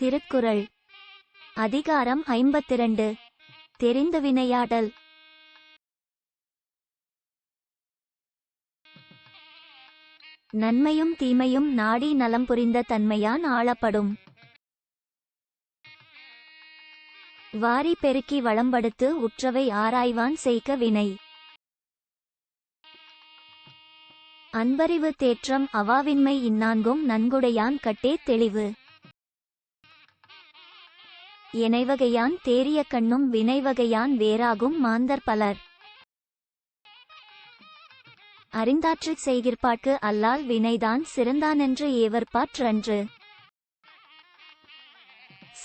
திருக்குறள். அதிகாரம் ஐம்பத்திரண்டு. தெரிந்து வினையாடல். நன்மையும் தீமையும் நாடி நலம் புரிந்த தன்மையான் ஆளப்படும். வாரி பெருக்கி வளம்படுத்து உற்றவை ஆராய்வான் செய்க வினை. அன்பறிவு தேற்றம் அவாவின்மை இந்நான்கும் நன்குடையான் கட்டே தெளிவு. எனைவகையான் தேறிய கண்ணும் வினைவகையான் வேறாகும் மாந்தர் பலர். அறிந்தாற்றிச் செய்கிற்பாட்கு அல்லால் வினைதான் சிறந்தானென்று ஏவற்பாற்றன்று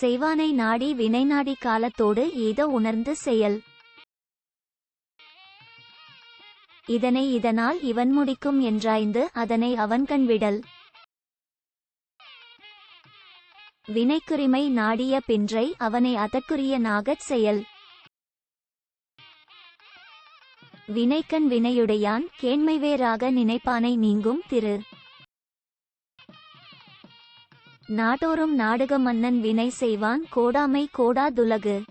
செய்வானை நாடி வினைநாடி காலத்தோடு ஏதோ உணர்ந்து செயல். இதனை இதனால் இவன் முடிக்கும் என்றாய்ந்து அதனை அவன்கண் விடல். வினைக்குரிமை நாடிய பின்றை அவனை அதற்குரிய நாகச் செயல். வினைக்கண் வினையுடையான் கேண்மைவேறாக நினைப்பானை நீங்கும் திரு. நாடோறும் நாடக மன்னன் வினை செய்வான் கோடாமை கோடாதுலகு